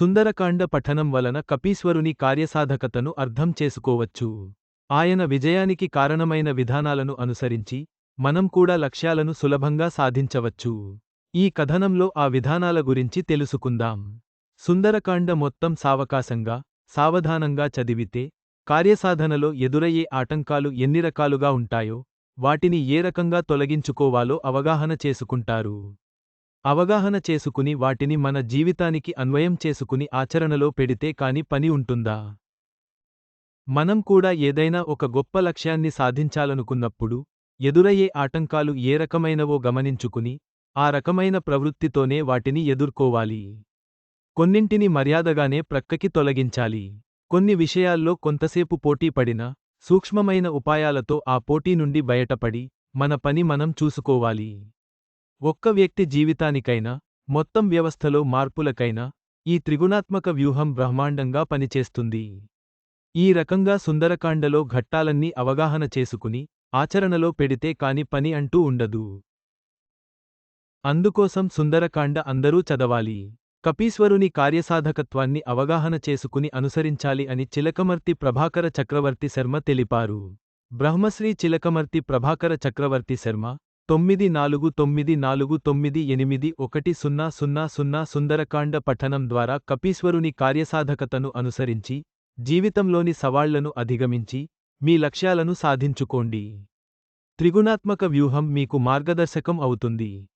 సుందరకాండ పఠనం వలన కపీశ్వరుని కార్యసాధకతను అర్థం చేసుకోవచ్చు. ఆయన విజయానికి కారణమైన విధానాలను అనుసరించి మనం కూడా లక్ష్యాలను సులభంగా సాధించవచ్చు. ఈ కథనంలో ఆ విధానాల గురించి తెలుసుకుందాం. సుందరకాండ మొత్తం సావకాశంగా సావధానంగా చదివితే కార్యసాధనలో ఎదురయ్యే ఆటంకాలు ఎన్ని రకాలుగా ఉంటాయో వాటిని ఏ రకంగా తొలగించుకోవాలో అవగాహన చేసుకుంటారు. అవగాహన చేసుకుని వాటిని మన జీవితానికి అన్వయం చేసుకుని ఆచరణలో పెడితే కాని పని ఉంటుందా? మనం కూడా ఏదైనా ఒక గొప్ప లక్ష్యాన్ని సాధించాలనుకున్నప్పుడు ఎదురయ్యే ఆటంకాలు ఏ రకమైనవో గమనించుకుని ఆ రకమైన ప్రవృత్తితోనే వాటిని ఎదుర్కోవాలి. కొన్నింటిని మర్యాదగానే ప్రక్కకి తొలగించాలి. కొన్ని విషయాల్లో కొంతసేపు పోటీపడినా సూక్ష్మమైన ఉపాయాలతో ఆ పోటీ నుండి బయటపడి మన పని మనం చూసుకోవాలి. ఒక్క వ్యక్తి జీవితానికైనా మొత్తం వ్యవస్థలో మార్పులకైనా ఈ త్రిగుణాత్మక వ్యూహం బ్రహ్మాండంగా పనిచేస్తుంది. ఈ రకంగా సుందరకాండలో ఘట్టాలన్నీ అవగాహన చేసుకుని ఆచరణలో పెడితే కాని పని అంటూ ఉండదు. అందుకోసం సుందరకాండ అందరూ చదవాలి. కపీశ్వరుని కార్యసాధకత్వాన్ని అవగాహన చేసుకుని అనుసరించాలి అని చిలకమర్తి ప్రభాకర చక్రవర్తి శర్మ తెలిపారు. బ్రహ్మశ్రీ చిలకమర్తి ప్రభాకర చక్రవర్తి శర్మ తొమ్మిది నాలుగు తొమ్మిది నాలుగు తొమ్మిది ఎనిమిది ఒకటి సున్నా సున్నా సున్నా సుందరకాండ పఠనం ద్వారా కపీశ్వరుని కార్యసాధకతను అనుసరించి జీవితంలోని సవాళ్ళను అధిగమించి మీ లక్ష్యాలను సాధించుకోండి. త్రిగుణాత్మక వ్యూహం మీకు మార్గదర్శకం అవుతుంది.